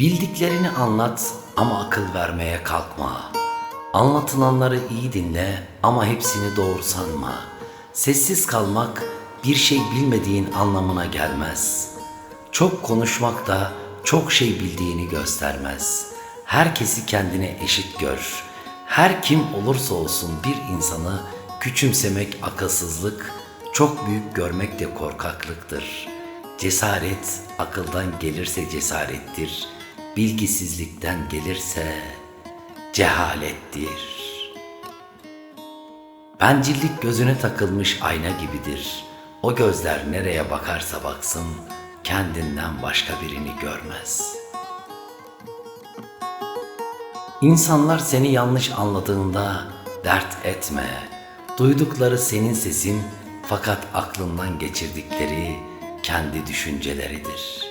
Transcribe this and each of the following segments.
Bildiklerini anlat ama akıl vermeye kalkma. Anlatılanları iyi dinle ama hepsini doğru sanma. Sessiz kalmak bir şey bilmediğin anlamına gelmez. Çok konuşmak da çok şey bildiğini göstermez. Herkesi kendine eşit gör. Her kim olursa olsun bir insanı küçümsemek akılsızlık, çok büyük görmek de korkaklıktır. Cesaret akıldan gelirse cesarettir. Bilgisizlikten gelirse cehalettir. Bencillik gözüne takılmış ayna gibidir. O gözler nereye bakarsa baksın kendinden başka birini görmez. İnsanlar seni yanlış anladığında dert etme. Duydukları senin sesin fakat aklından geçirdikleri kendi düşünceleridir.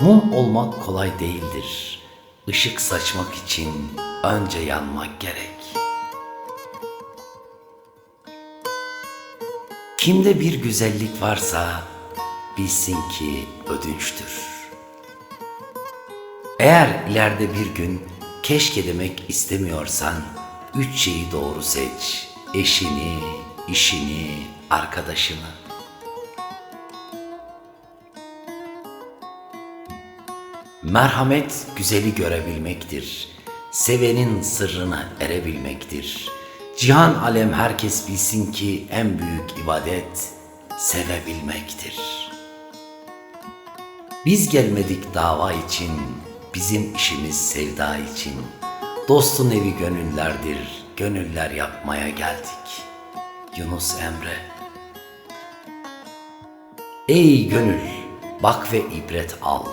Mum olmak kolay değildir. Işık saçmak için önce yanmak gerek. Kimde bir güzellik varsa bilsin ki ödünçtür. Eğer ileride bir gün keşke demek istemiyorsan üç şeyi doğru seç. Eşini, işini, arkadaşını. Merhamet güzeli görebilmektir. Sevenin sırrına erebilmektir. Cihan alem herkes bilsin ki en büyük ibadet sevebilmektir. Biz gelmedik dava için, bizim işimiz sevda için. Dostun evi gönüllerdir, gönüller yapmaya geldik. Yunus Emre Ey gönül, bak ve ibret al.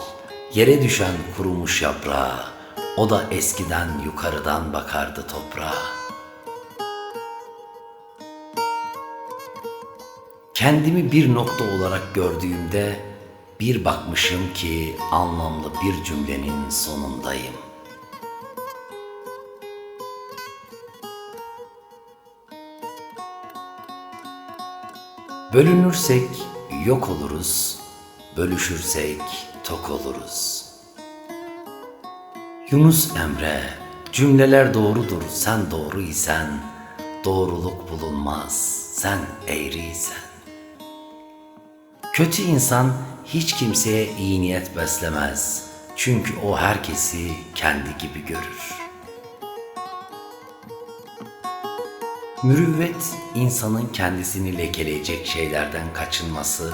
Yere düşen kurumuş yaprağa, o da eskiden yukarıdan bakardı toprağa. Kendimi bir nokta olarak gördüğümde bir bakmışım ki anlamlı bir cümlenin sonundayım. Bölünürsek yok oluruz, bölüşürsek tok oluruz. Yunus Emre, cümleler doğrudur, sen doğru isen, doğruluk bulunmaz, sen eğriysen. Kötü insan hiç kimseye iyi niyet beslemez. Çünkü o herkesi kendi gibi görür. Mürüvvet insanın kendisini lekeleyecek şeylerden kaçınması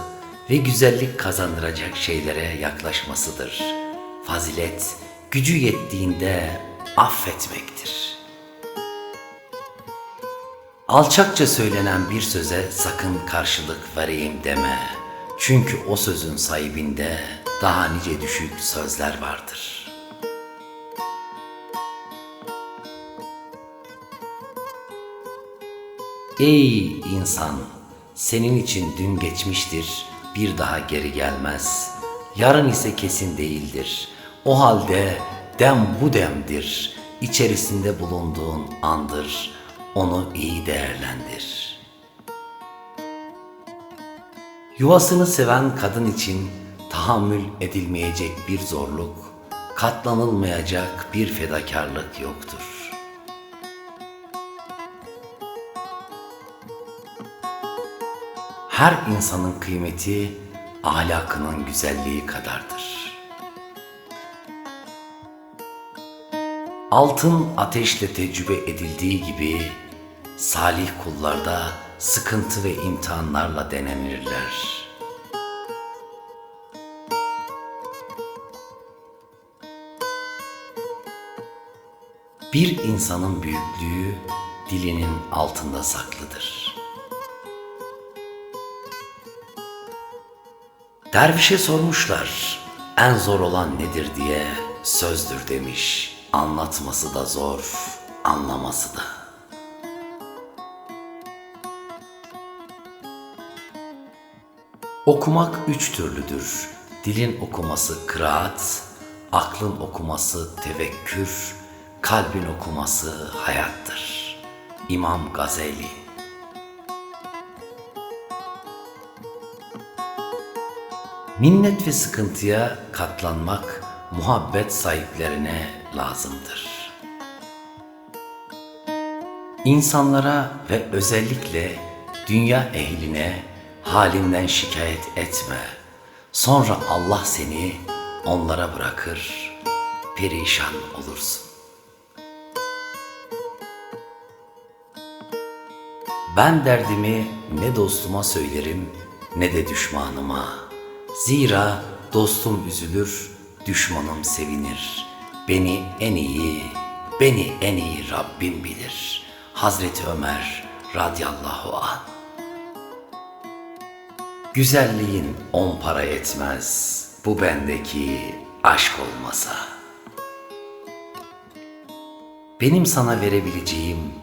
ve güzellik kazandıracak şeylere yaklaşmasıdır. Fazilet gücü yettiğinde affetmektir. Alçakça söylenen bir söze sakın karşılık vereyim deme. Çünkü o sözün sahibinde daha nice düşük sözler vardır. Ey insan! Senin için dün geçmiştir, bir daha geri gelmez. Yarın ise kesin değildir. O halde dem bu demdir. İçerisinde bulunduğun andır. Onu iyi değerlendir. Yuvasını seven kadın için tahammül edilmeyecek bir zorluk, katlanılmayacak bir fedakarlık yoktur. Her insanın kıymeti ahlakının güzelliği kadardır. Altın ateşle tecrübe edildiği gibi salih kullarda sıkıntı ve imtihanlarla denenirler. Bir insanın büyüklüğü dilinin altında saklıdır. Dervişe sormuşlar, en zor olan nedir diye sözdür demiş. Anlatması da zor, anlaması da. Okumak üç türlüdür. Dilin okuması kıraat, aklın okuması tevekkür, kalbin okuması hayattır. İmam Gazeli Minnet ve sıkıntıya katlanmak muhabbet sahiplerine lazımdır. İnsanlara ve özellikle dünya ehline halinden şikayet etme. Sonra Allah seni onlara bırakır, perişan olursun. Ben derdimi ne dostuma söylerim ne de düşmanıma. Zira dostum üzülür, düşmanım sevinir. Beni en iyi, beni en iyi Rabbim bilir. Hazreti Ömer radıyallahu an. Güzelliğin on para etmez, bu bendeki aşk olmasa. Benim sana verebileceğim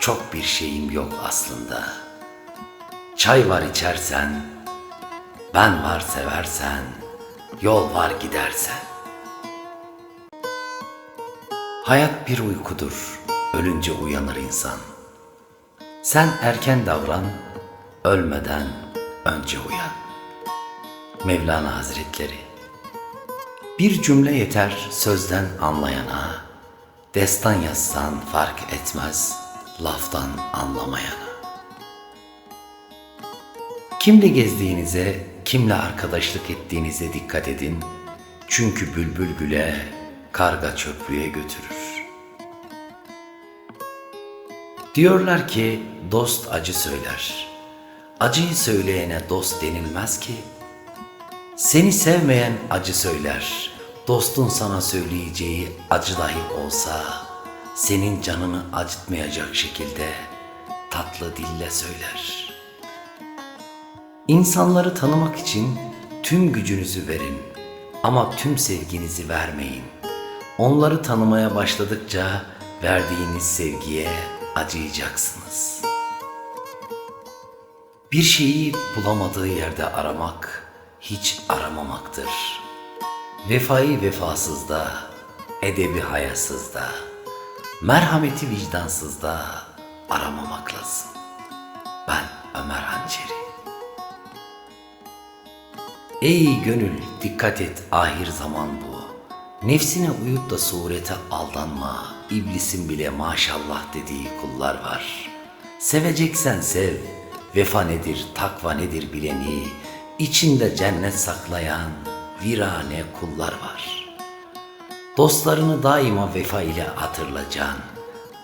çok bir şeyim yok aslında. Çay var içersen, ben var seversen, yol var gidersen. Hayat bir uykudur, ölünce uyanır insan. Sen erken davran, ölmeden önce uyan. Mevlana Hazretleri Bir cümle yeter sözden anlayana, destan yazsan fark etmez laftan anlamayana. Kimle gezdiğinize, kimle arkadaşlık ettiğinize dikkat edin. Çünkü bülbül güle, karga çöplüğe götürür. Diyorlar ki dost acı söyler. Acıyı söyleyene dost denilmez ki. Seni sevmeyen acı söyler. Dostun sana söyleyeceği acı dahi olsa senin canını acıtmayacak şekilde tatlı dille söyler. İnsanları tanımak için tüm gücünüzü verin ama tüm sevginizi vermeyin. Onları tanımaya başladıkça verdiğiniz sevgiye acıyacaksınız. Bir şeyi bulamadığı yerde aramak hiç aramamaktır. Vefayı vefasızda, edebi hayasızda, merhameti vicdansızda aramamak lazım. Ben Ömer Hançeri. Ey gönül dikkat et ahir zaman bu. Nefsine uyup da surete aldanma. İblisin bile maşallah dediği kullar var. Seveceksen sev. Vefa nedir, takva nedir bileni. içinde cennet saklayan virane kullar var. Dostlarını daima vefa ile hatırlayacaksın.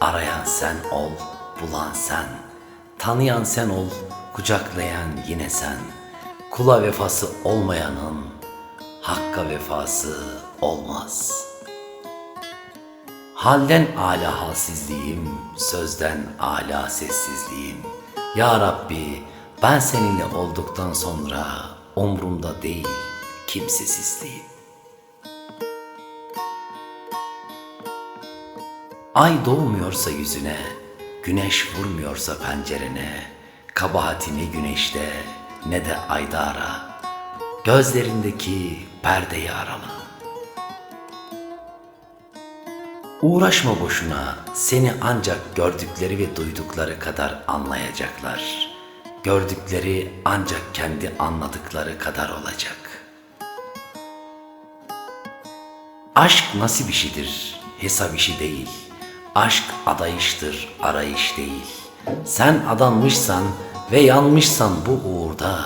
Arayan sen ol, bulan sen. Tanıyan sen ol, kucaklayan yine sen.'' Kula vefası olmayanın hakka vefası olmaz. Halden ala halsizliğim, sözden ala sessizliğim. Ya Rabbi ben seninle olduktan sonra umrumda değil kimsesizliğim. Ay doğmuyorsa yüzüne, güneş vurmuyorsa pencerene, kabahatini güneşte, ne de ayda ara. Gözlerindeki perdeyi arala. Uğraşma boşuna, seni ancak gördükleri ve duydukları kadar anlayacaklar. Gördükleri ancak kendi anladıkları kadar olacak. Aşk nasip işidir, hesap işi değil. Aşk adayıştır, arayış değil. Sen adanmışsan ve yanmışsan bu uğurda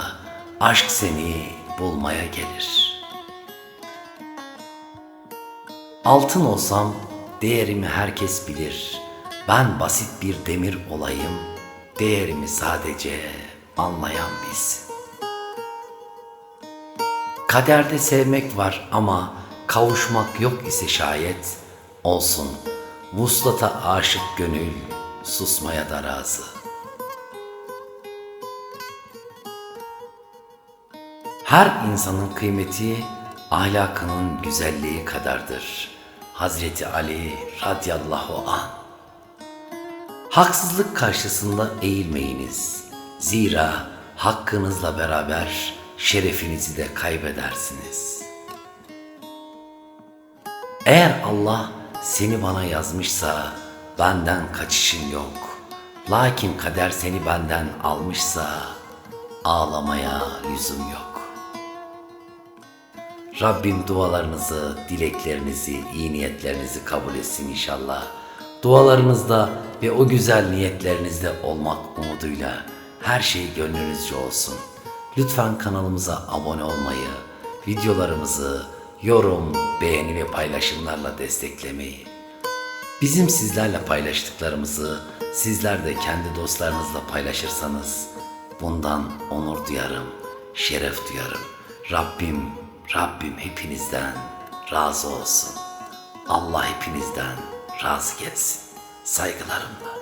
aşk seni bulmaya gelir. Altın olsam değerimi herkes bilir. Ben basit bir demir olayım, değerimi sadece anlayan biz. Kaderde sevmek var ama kavuşmak yok ise şayet olsun. Vuslata aşık gönül susmaya da razı.'' Her insanın kıymeti ahlakının güzelliği kadardır. Hazreti Ali radıyallahu an. Haksızlık karşısında eğilmeyiniz. Zira hakkınızla beraber şerefinizi de kaybedersiniz. Eğer Allah seni bana yazmışsa benden kaçışın yok. Lakin kader seni benden almışsa ağlamaya lüzum yok. Rabbim dualarınızı, dileklerinizi, iyi niyetlerinizi kabul etsin inşallah. Dualarınızda ve o güzel niyetlerinizde olmak umuduyla her şey gönlünüzce olsun. Lütfen kanalımıza abone olmayı, videolarımızı yorum, beğeni ve paylaşımlarla desteklemeyi, Bizim sizlerle paylaştıklarımızı sizler de kendi dostlarınızla paylaşırsanız bundan onur duyarım, şeref duyarım. Rabbim, Rabbim hepinizden razı olsun. Allah hepinizden razı gelsin. Saygılarımla.